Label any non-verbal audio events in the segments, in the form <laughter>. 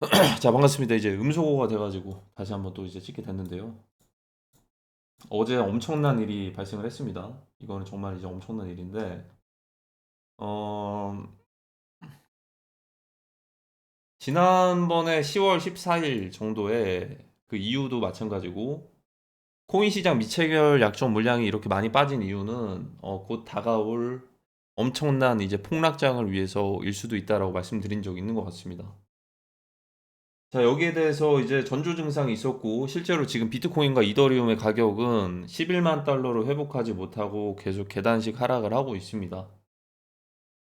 <clears throat> 자, 반갑습니다. 이제 음소거가 돼가지고 다시 한번 또 이제 찍게 됐는데요. 어제 엄청난 일이 발생을 했습니다. 이거는 정말 이제 엄청난 일인데, 어, 지난번에 10월 14일 정도에 그 이유도 마찬가지고, 코인 시장 미체결 약정 물량이 이렇게 많이 빠진 이유는 어, 곧 다가올 엄청난 이제 폭락장을 위해서일 수도 있다라고 말씀드린 적이 있는 것 같습니다. 자, 여기에 대해서 이제 전조 증상이 있었고, 실제로 지금 비트코인과 이더리움의 가격은 11만 달러로 회복하지 못하고 계속 계단식 하락을 하고 있습니다.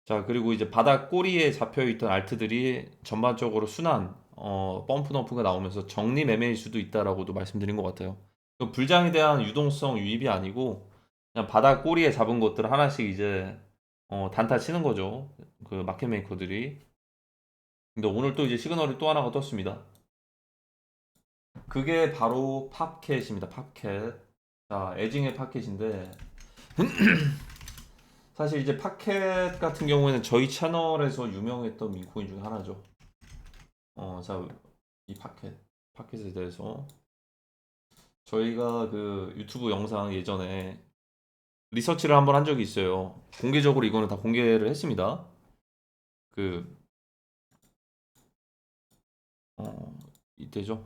자, 그리고 이제 바닥 꼬리에 잡혀 있던 알트들이 전반적으로 순환, 어, 펌프 덤프가 나오면서 정리 매매일 수도 있다라고도 말씀드린 것 같아요. 그 불장에 대한 유동성 유입이 아니고, 그냥 바닥 꼬리에 잡은 것들 하나씩 이제, 어, 단타 치는 거죠. 그 마켓 메이커들이. 근데 오늘 또 이제 시그널이 또 하나가 떴습니다. 그게 바로 팝캣입니다. 팝캣. 자, 에징의 팝캣인데 <clears throat> 사실 이제 팝캣 같은 경우에는 저희 채널에서 유명했던 민코인 중에 하나죠. 어, 자, 이 팝캣, 팝캣에 대해서 저희가 그 유튜브 영상 예전에 리서치를 한번 한 적이 있어요. 공개적으로 이거는 다 공개를 했습니다. 그 어, 이때죠.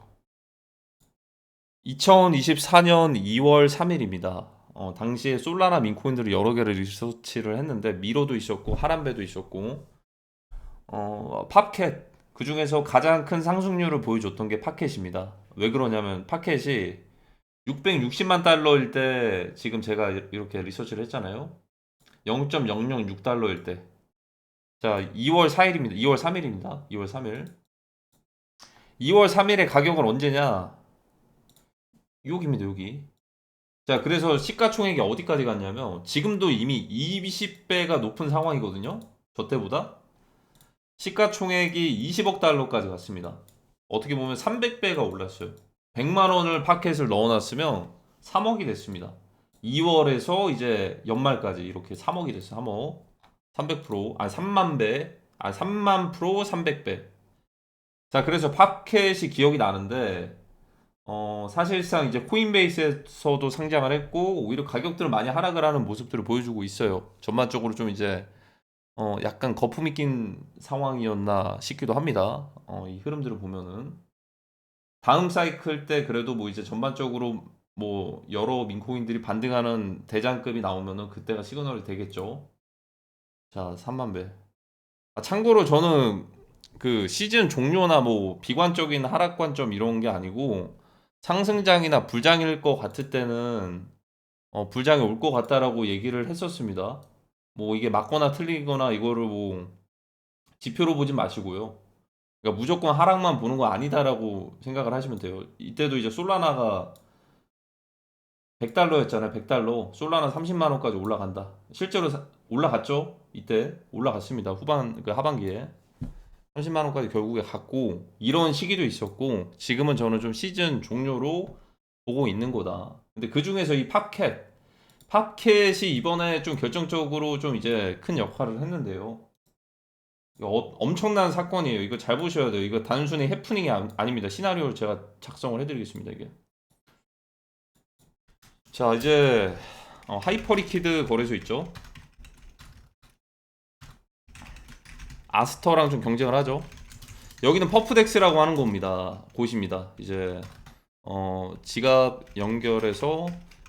2024년 2월 3일입니다. 어, 당시에 솔라나 민코인들을 여러 개를 리서치를 했는데 미로도 있었고 하람베도 있었고 어, 팝캣 그 중에서 가장 큰 상승률을 보여줬던 게 팝캣입니다. 왜 그러냐면 팝캣이 660만 달러일 때 지금 제가 이렇게 리서치를 했잖아요. 0.006달러일 때. 자, 2월 4일입니다. 2월 3일입니다. 2월 3일. 2월 3일의 가격은 언제냐? 여기입니다, 여기. 자, 그래서 시가총액이 어디까지 갔냐면, 지금도 이미 20배가 높은 상황이거든요? 저 때보다. 시가총액이 20억 달러까지 갔습니다. 어떻게 보면 300배가 올랐어요. 100만 원을 파켓을 넣어놨으면 3억이 됐습니다. 2월에서 이제 연말까지 이렇게 3억이 됐어요. 3억. 300%. 아, 3만 배. 아, 3만 프로 300배. 자, 그래서 팝캣이 기억이 나는데, 어, 사실상 이제 코인베이스에서도 상장을 했고, 오히려 가격들을 많이 하락을 하는 모습들을 보여주고 있어요. 전반적으로 좀 이제, 어, 약간 거품이 낀 상황이었나 싶기도 합니다. 어, 이 흐름들을 보면은. 다음 사이클 때 그래도 뭐 이제 전반적으로 뭐 여러 민코인들이 반등하는 대장급이 나오면은 그때가 시그널이 되겠죠. 자, 3만 배. 아, 참고로 저는 그 시즌 종료나 뭐 비관적인 하락 관점 이런 게 아니고 상승장이나 불장일 것 같을 때는 어, 불장이 올 것 같다라고 얘기를 했었습니다. 뭐 이게 맞거나 틀리거나 이거를 뭐 지표로 보진 마시고요. 그러니까 무조건 하락만 보는 거 아니다라고 생각을 하시면 돼요. 이때도 이제 솔라나가 100달러였잖아요. 100달러. 솔라나 30만 원까지 올라간다. 실제로 사- 올라갔죠? 이때 올라갔습니다. 후반 그 하반기에. 30만 원까지 결국에 갔고 이런 시기도 있었고 지금은 저는 좀 시즌 종료로 보고 있는 거다. 근데 그 중에서 이 팝캣 팝캣이 이번에 좀 결정적으로 좀 이제 큰 역할을 했는데요. 어- 엄청난 사건이에요. 이거 잘 보셔야 돼요. 이거 단순히 해프닝이 아, 아닙니다. 시나리오를 제가 작성을 해드리겠습니다. 이게. 자 이제 어, 하이퍼리퀴드 거래소 있죠. 아스터랑 좀 경쟁을 하죠. 여기는 퍼프덱스라고 하는 겁니다. 곳입니다. 이제 어, 지갑 연결해서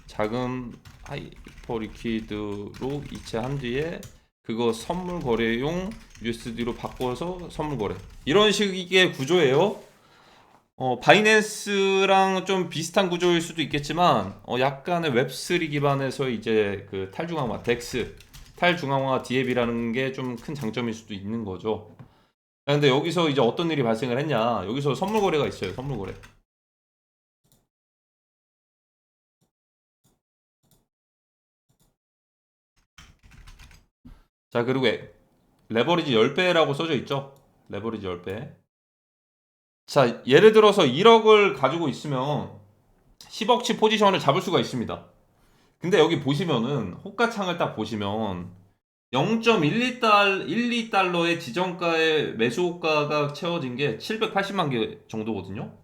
자금 하이퍼리퀴드로 이체한 뒤에 그거 선물 거래용 USD로 바꿔서 선물 거래. 이런 식의 구조예요. 어, 바이낸스랑 좀 비슷한 구조일 수도 있겠지만 어, 약간의 웹3 기반에서 이제 그 탈중앙화 덱스 탈중앙화 디앱이라는 게 좀 큰 장점일 수도 있는 거죠. 아, 근데 여기서 이제 어떤 일이 발생을 했냐? 여기서 선물 거래가 있어요. 선물 거래. 자, 그리고 에- 레버리지 10배라고 써져 있죠? 레버리지 10배. 자, 예를 들어서 1억을 가지고 있으면 10억치 포지션을 잡을 수가 있습니다. 근데 여기 보시면은 호가창을 딱 보시면 0.12달 12달러의 지정가의 매수가가 채워진 게 780만 개 정도거든요.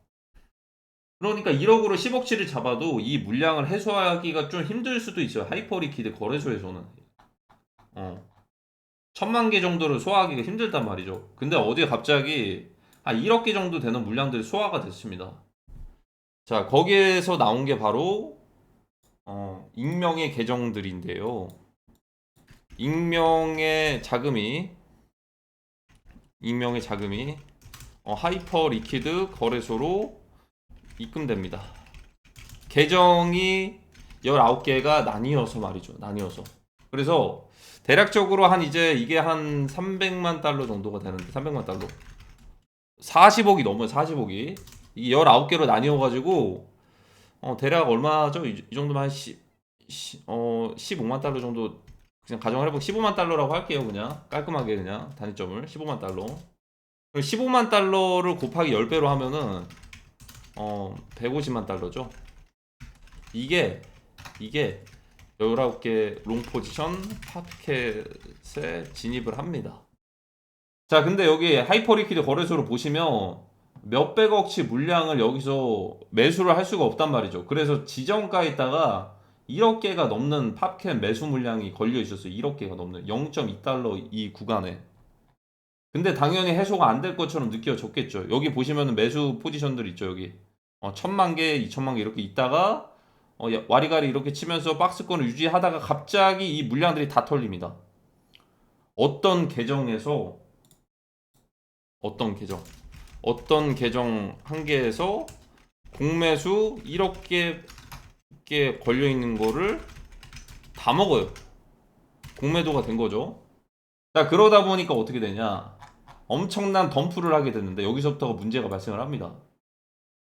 그러니까 1억으로 10억치를 잡아도 이 물량을 해소하기가 좀 힘들 수도 있어요. 하이퍼리퀴드 거래소에서는. 어. 천만 개 정도를 소화하기가 힘들단 말이죠. 근데 어디에 갑자기 한 1억 개 정도 되는 물량들이 소화가 됐습니다. 자, 거기에서 나온 게 바로 어, 익명의 계정들인데요. 익명의 자금이 익명의 자금이 어, 하이퍼 리퀴드 거래소로 입금됩니다. 계정이 19개가 나뉘어서 말이죠. 나뉘어서. 그래서 대략적으로 한 이제 이게 한 300만 달러 정도가 되는데 300만 달러. 40억이 넘어요. 40억이. 이게 19개로 나뉘어 가지고 어 대략 얼마죠? 이, 이 정도면 한 10, 어 15만 달러 정도 그냥 가정을 해보고 15만 달러라고 할게요. 그냥 깔끔하게 그냥 단위점을 15만 달러. 그럼 15만 달러를 곱하기 10배로 하면은 어 150만 달러죠. 이게 이게 19개 롱 포지션 파켓에 진입을 합니다. 자, 근데 여기 하이퍼리퀴드 거래소를 보시면 몇백억치 물량을 여기서 매수를 할 수가 없단 말이죠. 그래서 지정가에다가 1억 개가 넘는 팝캔 매수 물량이 걸려 있었어요. 1억 개가 넘는 0.2달러 이 구간에. 근데 당연히 해소가 안 될 것처럼 느껴졌겠죠. 여기 보시면 매수 포지션들 있죠. 여기 어, 천만 개, 이천만 개 이렇게 있다가 어, 야- 와리가리 이렇게 치면서 박스권을 유지하다가 갑자기 이 물량들이 다 털립니다. 어떤 계정에서 어떤 계정 어떤 계정 한 개에서 공매수 1억 개, 개 걸려 있는 거를 다 먹어요. 공매도가 된 거죠. 자 그러다 보니까 어떻게 되냐? 엄청난 덤프를 하게 됐는데 여기서부터가 문제가 발생을 합니다.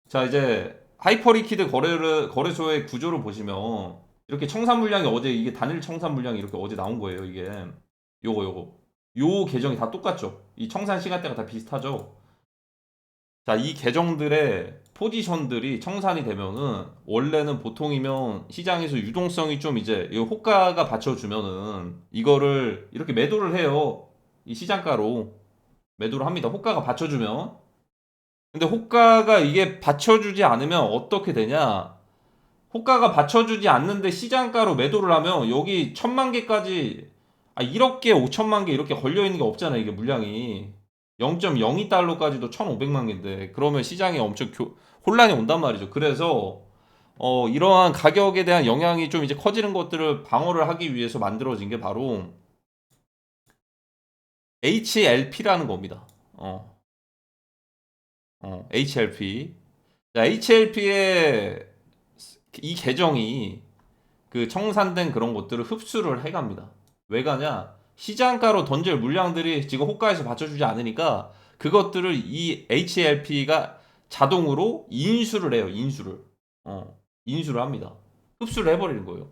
자 이제 하이퍼리퀴드 거래를 거래소의 구조를 보시면 이렇게 청산 물량이 어제 이게 단일 청산 물량이 이렇게 어제 나온 거예요. 이게 요거 요거 요 계정이 다 똑같죠. 이 청산 시간대가 다 비슷하죠. 자, 이 계정들의 포지션들이 청산이 되면은 원래는 보통이면 시장에서 유동성이 좀 이제 이 호가가 받쳐주면은 이거를 이렇게 매도를 해요. 이 시장가로 매도를 합니다. 호가가 받쳐주면. 근데 호가가 이게 받쳐주지 않으면 어떻게 되냐? 호가가 받쳐주지 않는데 시장가로 매도를 하면 여기 천만 개까지 아 1억 개, 5천만 개 이렇게 걸려 있는 게 없잖아요. 이게 물량이 0.02달러까지도 1,500만 개인데 그러면 시장에 엄청 교- 혼란이 온단 말이죠. 그래서 어, 이러한 가격에 대한 영향이 좀 이제 커지는 것들을 방어를 하기 위해서 만들어진 게 바로 HLP라는 겁니다. 어. 어, HLP. 자, HLP의 이 계정이 그 청산된 그런 것들을 흡수를 해갑니다. 왜 가냐? 시장가로 던질 물량들이 지금 호가에서 받쳐주지 않으니까 그것들을 이 HLP가 자동으로 인수를 해요. 인수를. 어, 인수를 합니다. 흡수를 해버리는 거예요.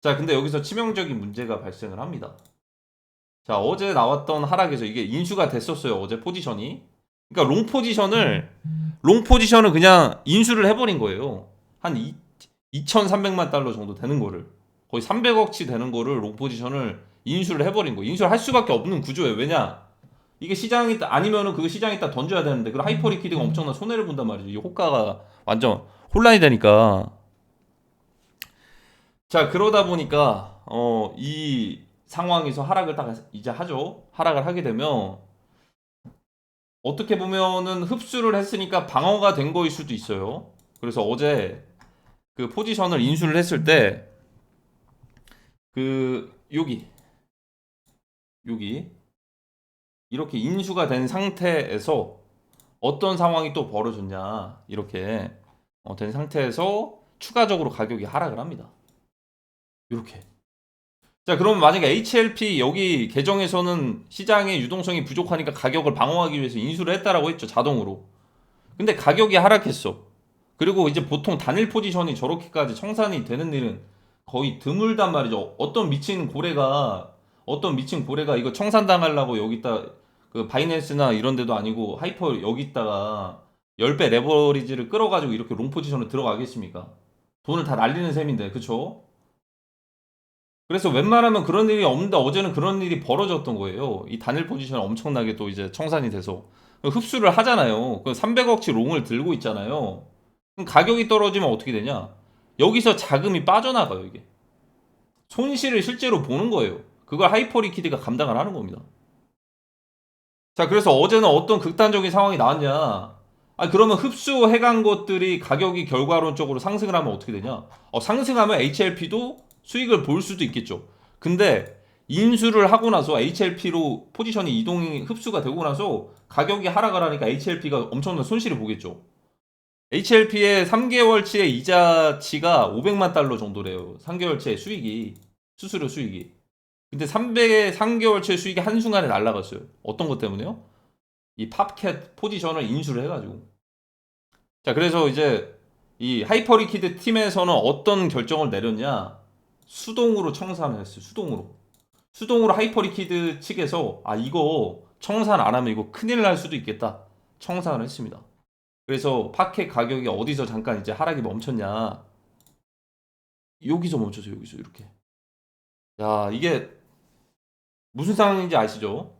자, 근데 여기서 치명적인 문제가 발생을 합니다. 자, 어제 나왔던 하락에서 이게 인수가 됐었어요. 어제 포지션이. 그러니까 롱 포지션을 롱 포지션을 그냥 인수를 해버린 거예요. 한 2, 2,300만 달러 정도 되는 거를 거의 300억치 되는 거를 롱 포지션을 인수를 해버린 거. 인수를 할 수밖에 없는 구조예요. 왜냐? 이게 시장이 아니면은 그 시장에 있다 던져야 되는데 그 하이퍼 리퀴드가 엄청난 손해를 본단 말이죠. 이 호가가 완전 혼란이 되니까. 자 그러다 보니까 어 이 상황에서 하락을 딱 이제 하죠. 하락을 하게 되면 어떻게 보면은 흡수를 했으니까 방어가 된 거일 수도 있어요. 그래서 어제 그 포지션을 인수를 했을 때 그 여기 여기 이렇게 인수가 된 상태에서 어떤 상황이 또 벌어졌냐 이렇게 어, 된 상태에서 추가적으로 가격이 하락을 합니다. 이렇게. 자 그러면 만약에 HLP 여기 계정에서는 시장의 유동성이 부족하니까 가격을 방어하기 위해서 인수를 했다라고 했죠 자동으로. 근데 가격이 하락했어. 그리고 이제 보통 단일 포지션이 저렇게까지 청산이 되는 일은 거의 드물단 말이죠. 어떤 미친 고래가 어떤 미친 고래가 이거 청산당하려고 여기다 그 바이낸스나 이런 데도 아니고 하이퍼 여기다가 10배 레버리지를 끌어가지고 이렇게 롱 포지션을 들어가겠습니까 돈을 다 날리는 셈인데 그쵸 그래서 웬만하면 그런 일이 없는데 어제는 그런 일이 벌어졌던 거예요. 이 단일 포지션이 엄청나게 또 이제 청산이 돼서 흡수를 하잖아요. 그 300억치 롱을 들고 있잖아요. 그럼 가격이 떨어지면 어떻게 되냐? 여기서 자금이 빠져나가요, 이게. 손실을 실제로 보는 거예요. 그걸 하이퍼리퀴드가 감당을 하는 겁니다. 자, 그래서 어제는 어떤 극단적인 상황이 나왔냐? 아, 그러면 흡수해간 것들이 가격이 결과론적으로 상승을 하면 어떻게 되냐? 어, 상승하면 HLP도 수익을 볼 수도 있겠죠. 근데 인수를 하고 나서 HLP로 포지션이 이동이 흡수가 되고 나서 가격이 하락을 하니까 HLP가 엄청난 손실을 보겠죠. HLP의 3개월치의 이자치가 500만 달러 정도래요. 3개월치의 수익이 수수료 수익이. 근데 300의 3개월치 수익이 한순간에 날라갔어요. 어떤 것 때문에요? 이 팝캣 포지션을 인수를 해가지고. 자, 그래서 이제 이 하이퍼리퀴드 팀에서는 어떤 결정을 내렸냐? 수동으로 청산을 했어요. 수동으로. 수동으로 하이퍼리퀴드 측에서 아 이거 청산 안 하면 이거 큰일 날 수도 있겠다. 청산을 했습니다. 그래서 팝캣 가격이 어디서 잠깐 이제 하락이 멈췄냐? 여기서 멈췄어요. 여기서 이렇게. 야, 이게 무슨 상황인지 아시죠?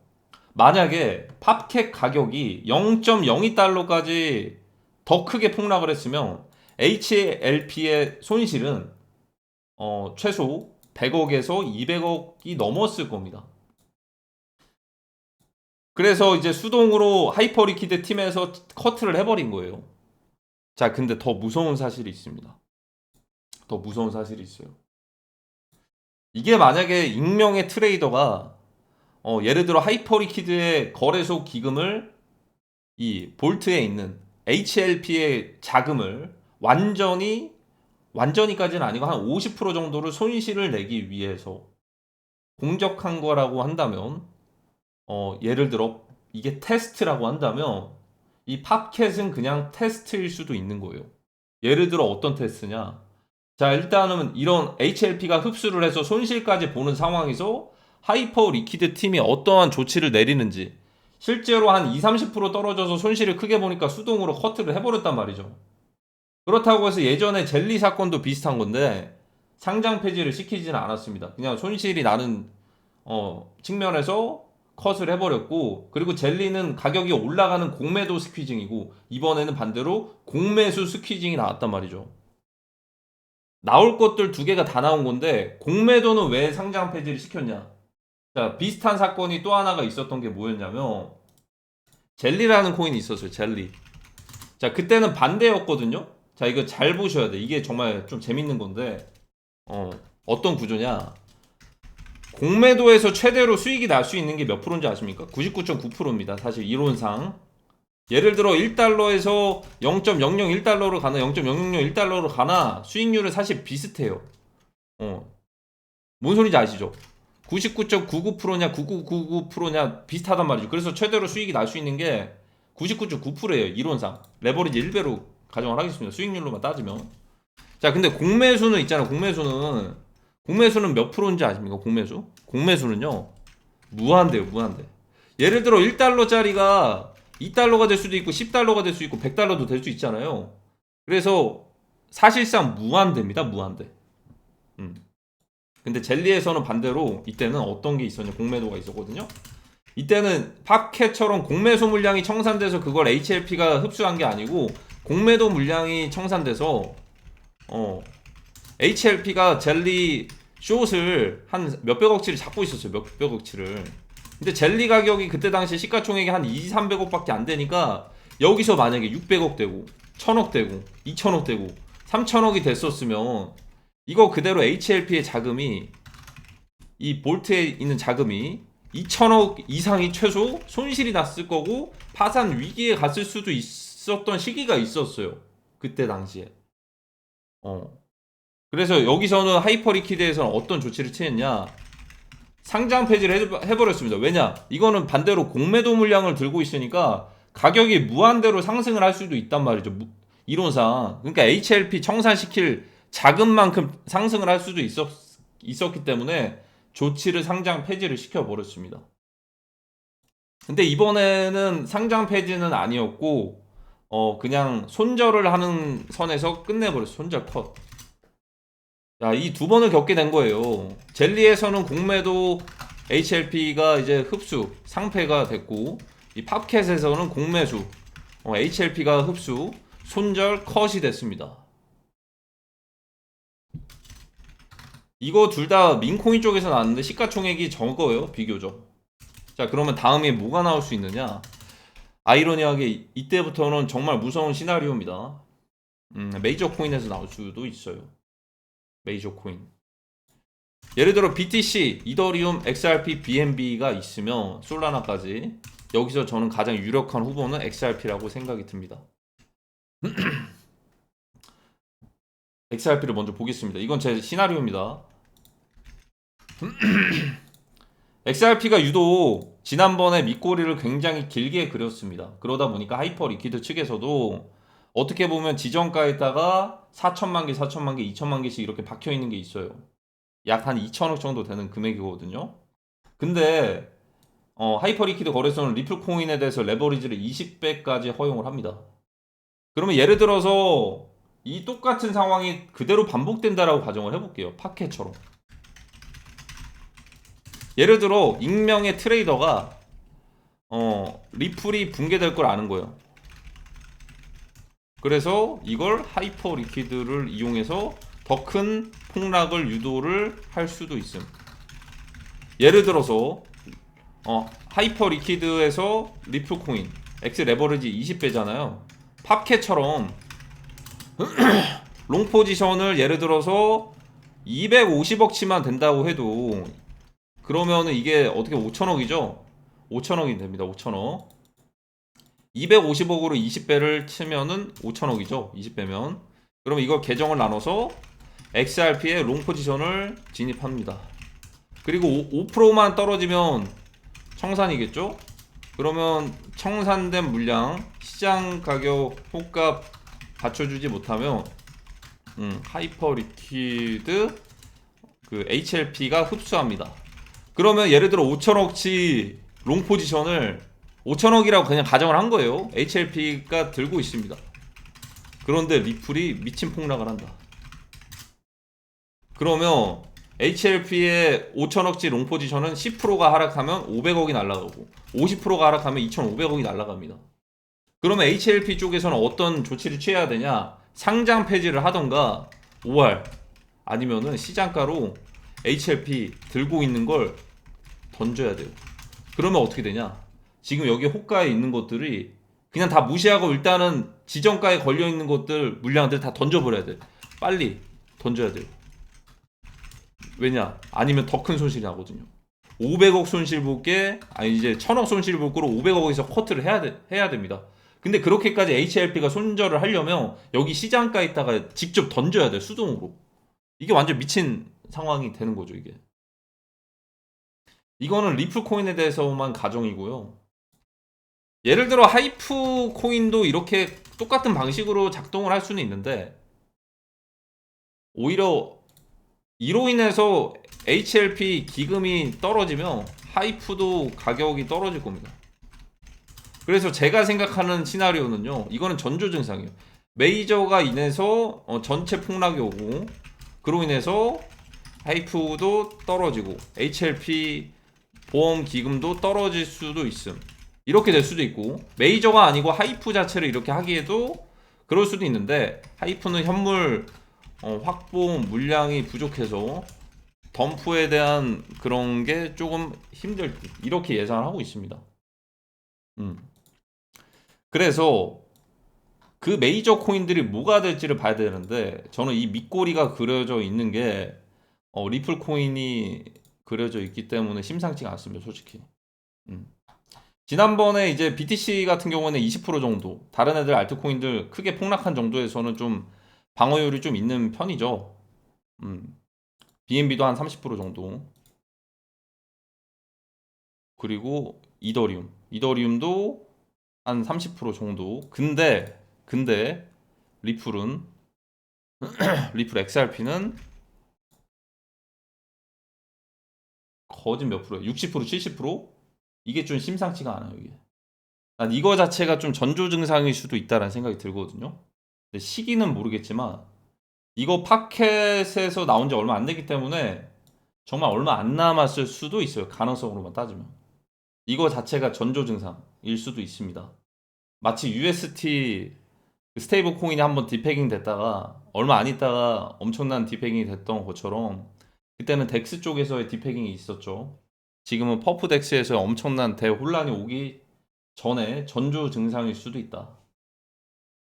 만약에 팝캣 가격이 0.02달러까지 더 크게 폭락을 했으면 HLP의 손실은 어, 최소 100억에서 200억이 넘었을 겁니다. 그래서 이제 수동으로 하이퍼리퀴드 팀에서 커트를 해버린 거예요. 자, 근데 더 무서운 사실이 있습니다. 더 무서운 사실이 있어요. 이게 만약에 익명의 트레이더가 어, 예를 들어 하이퍼리퀴드의 거래소 기금을 이 볼트에 있는 HLP의 자금을 완전히 완전히까지는 아니고 한 50% 정도를 손실을 내기 위해서 공적한 거라고 한다면 어, 예를 들어 이게 테스트라고 한다면 이 팝캣은 그냥 테스트일 수도 있는 거예요. 예를 들어 어떤 테스트냐? 자, 일단은 이런 HLP가 흡수를 해서 손실까지 보는 상황에서 하이퍼 리퀴드 팀이 어떠한 조치를 내리는지 실제로 한 2, 30% 떨어져서 손실을 크게 보니까 수동으로 커트를 해버렸단 말이죠. 그렇다고 해서 예전에 젤리 사건도 비슷한 건데 상장 폐지를 시키지는 않았습니다. 그냥 손실이 나는 어, 측면에서 컷을 해버렸고 그리고 젤리는 가격이 올라가는 공매도 스퀴징이고 이번에는 반대로 공매수 스퀴징이 나왔단 말이죠. 나올 것들 두 개가 다 나온 건데 공매도는 왜 상장 폐지를 시켰냐? 자 비슷한 사건이 또 하나가 있었던 게 뭐였냐면 젤리라는 코인이 있었어요. 젤리. 자 그때는 반대였거든요. 자 이거 잘 보셔야 돼. 이게 정말 좀 재밌는 건데 어 어떤 구조냐? 공매도에서 최대로 수익이 날 수 있는 게 몇 프로인지 아십니까? 99.9%입니다. 사실 이론상. 예를 들어 1달러에서 0.001달러로 가나 0.001달러로 가나 수익률은 사실 비슷해요. 어. 뭔 소리인지 아시죠? 99.99%냐 9999%냐 비슷하단 말이죠. 그래서 최대로 수익이 날 수 있는 게 99.9%예요. 이론상. 레버리지 1배로 가정을 하겠습니다. 수익률로만 따지면. 자, 근데 공매수는 있잖아요. 공매수는 공매수는 몇 프로인지 아십니까? 공매수? 공매수는요. 무한대요, 무한대. 예를 들어 1달러짜리가 2달러가 될 수도 있고 10달러가 될 수 있고 100달러도 될 수 있잖아요. 그래서 사실상 무한대입니다. 무한대. 음. 근데 젤리에서는 반대로 이때는 어떤 게 있었냐? 공매도가 있었거든요. 이때는 팝캣처럼 공매수 물량이 청산돼서 그걸 HLP가 흡수한 게 아니고 공매도 물량이 청산돼서 어 HLP가 젤리 숏을 한 몇백억치를 잡고 있었어요. 몇백억치를. 근데 젤리 가격이 그때 당시 시가총액이 한 2, 300억밖에 안 되니까 여기서 만약에 600억 되고 1000억 되고 2000억 되고 3000억이 됐었으면 이거 그대로 HLP의 자금이 이 볼트에 있는 자금이 2천억 이상이 최소 손실이 났을 거고 파산 위기에 갔을 수도 있었던 시기가 있었어요. 그때 당시에. 어. 그래서 여기서는 하이퍼리퀴드에서는 어떤 조치를 취했냐? 상장 폐지를 해- 해버렸습니다. 왜냐? 이거는 반대로 공매도 물량을 들고 있으니까 가격이 무한대로 상승을 할 수도 있단 말이죠. 무- 이론상. 그러니까 HLP 청산시킬 자금만큼 상승을 할 수도 있었, 있었기 때문에 조치를 상장 폐지를 시켜버렸습니다. 근데 이번에는 상장 폐지는 아니었고, 어, 그냥 손절을 하는 선에서 끝내버렸어요. 손절 컷. 자, 이 두 번을 겪게 된 거예요. 젤리에서는 공매도 HLP가 이제 흡수, 상패가 됐고, 이 팝캣에서는 공매수, 어, HLP가 흡수, 손절, 컷이 됐습니다. 이거 둘 다 민코인 쪽에서 나왔는데 시가총액이 적어요, 비교적. 자, 그러면 다음에 뭐가 나올 수 있느냐? 아이러니하게 이- 이때부터는 정말 무서운 시나리오입니다. 음, 메이저 코인에서 나올 수도 있어요. 메이저 코인. 예를 들어 BTC, 이더리움, XRP, BNB가 있으면 솔라나까지 여기서 저는 가장 유력한 후보는 XRP라고 생각이 듭니다. <clears throat> XRP를 먼저 보겠습니다. 이건 제 시나리오입니다. <clears throat> XRP가 유독 지난번에 밑꼬리를 굉장히 길게 그렸습니다. 그러다 보니까 하이퍼 리퀴드 측에서도 어떻게 보면 지정가에다가 4천만 개, 4천만 개, 2천만 개씩 이렇게 박혀 있는 게 있어요. 약 한 2천억 정도 되는 금액이거든요. 근데 어, 하이퍼 리퀴드 거래소는 리플 코인에 대해서 레버리지를 20배까지 허용을 합니다. 그러면 예를 들어서 이 똑같은 상황이 그대로 반복된다라고 가정을 해볼게요. 파케처럼. 예를 들어 익명의 트레이더가 어, 리플이 붕괴될 걸 아는 거예요. 그래서 이걸 하이퍼 리퀴드를 이용해서 더 큰 폭락을 유도를 할 수도 있음. 예를 들어서 어, 하이퍼 리퀴드에서 리플 코인 X 레버리지 20배잖아요. 팝캣처럼 <clears throat> 롱 포지션을 예를 들어서 250억치만 된다고 해도 그러면은 이게 어떻게 5천억이죠? 5천억이 됩니다. 5천억. 250억으로 20배를 치면은 5천억이죠. 20배면. 그러면 이걸 계정을 나눠서 XRP의 롱 포지션을 진입합니다. 그리고 5, 5%만 떨어지면 청산이겠죠? 그러면 청산된 물량 시장 가격 호가 받쳐주지 못하면 음, 하이퍼 리퀴드 그 HLP가 흡수합니다. 그러면 예를 들어 5천억치 롱 포지션을 5천억이라고 그냥 가정을 한 거예요. HLP가 들고 있습니다. 그런데 리플이 미친 폭락을 한다. 그러면 HLP의 5천억치 롱 포지션은 10%가 하락하면 500억이 날아가고 50%가 하락하면 2,500억이 날아갑니다. 그러면 HLP 쪽에서는 어떤 조치를 취해야 되냐? 상장 폐지를 하던가 5할 아니면은 시장가로 HLP 들고 있는 걸 던져야 돼요. 그러면 어떻게 되냐? 지금 여기 호가에 있는 것들이 그냥 다 무시하고 일단은 지정가에 걸려 있는 것들 물량들 다 던져버려야 돼. 빨리 던져야 돼요. 왜냐? 아니면 더 큰 손실이 나거든요. 500억 손실 볼게 아니 이제 1000억 손실 볼 거로 500억에서 커트를 해야 돼, 해야 됩니다. 근데 그렇게까지 HLP가 손절을 하려면 여기 시장가에 있다가 직접 던져야 돼 수동으로. 이게 완전 미친 상황이 되는 거죠 이게. 이거는 리플 코인에 대해서만 가정이고요. 예를 들어 하이프 코인도 이렇게 똑같은 방식으로 작동을 할 수는 있는데 오히려 이로 인해서 HLP 기금이 떨어지면 하이프도 가격이 떨어질 겁니다. 그래서 제가 생각하는 시나리오는요. 이거는 전조 증상이에요. 메이저가 인해서 어, 전체 폭락이 오고 그로 인해서 하이프도 떨어지고 HLP 보험 기금도 떨어질 수도 있음. 이렇게 될 수도 있고 메이저가 아니고 하이프 자체를 이렇게 하기에도 그럴 수도 있는데 하이프는 현물 어, 확보 물량이 부족해서 덤프에 대한 그런 게 조금 힘들 듯. 이렇게 예상을 하고 있습니다. 음. 그래서 그 메이저 코인들이 뭐가 될지를 봐야 되는데 저는 이 밑꼬리가 그려져 있는 게 어, 리플 코인이 그려져 있기 때문에 심상치가 않습니다, 솔직히. 음. 지난번에 이제 BTC 같은 경우는 20% 정도, 다른 애들 알트코인들 크게 폭락한 정도에서는 좀 방어율이 좀 있는 편이죠. 음. BNB도 한 30% 정도. 그리고 이더리움. 이더리움도 한 30% 정도. 근데 근데 리플은 <clears throat> 리플 XRP는 거진 몇 프로예요? 60% 70%? 이게 좀 심상치가 않아요, 이게. 난 이거 자체가 좀 전조 증상일 수도 있다라는 생각이 들거든요. 시기는 모르겠지만 이거 파켓에서 나온 지 얼마 안 되기 때문에 정말 얼마 안 남았을 수도 있어요. 가능성으로만 따지면. 이거 자체가 전조 증상일 수도 있습니다. 마치 UST 그 스테이블 코인이 한번 디패깅 됐다가 얼마 안 있다가 엄청난 디패깅이 됐던 것처럼 그때는 덱스 쪽에서의 디패깅이 있었죠. 지금은 퍼프 덱스에서 엄청난 대혼란이 오기 전에 전조 증상일 수도 있다.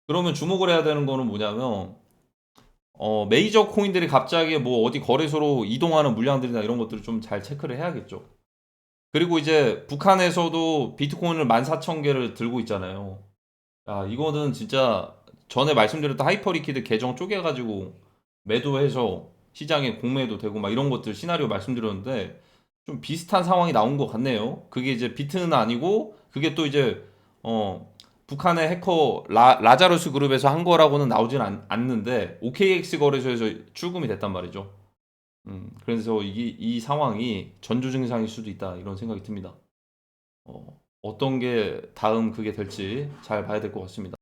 그러면 주목을 해야 되는 거는 뭐냐면 어, 메이저 코인들이 갑자기 뭐 어디 거래소로 이동하는 물량들이나 이런 것들을 좀 잘 체크를 해야겠죠. 그리고 이제 북한에서도 비트코인을 14,000개를 들고 있잖아요. 야, 이거는 진짜 전에 말씀드렸던 하이퍼리퀴드 계정 쪼개가지고 매도해서 시장에 공매도 되고 막 이런 것들 시나리오 말씀드렸는데 좀 비슷한 상황이 나온 것 같네요. 그게 이제 비트는 아니고 그게 또 이제 어 북한의 해커 라, 라자루스 그룹에서 한 거라고는 나오진 않, 않는데 OKX 거래소에서 출금이 됐단 말이죠. 음, 그래서 이게 이 상황이 전조 증상일 수도 있다 이런 생각이 듭니다. 어, 어떤 게 다음 그게 될지 잘 봐야 될 것 같습니다.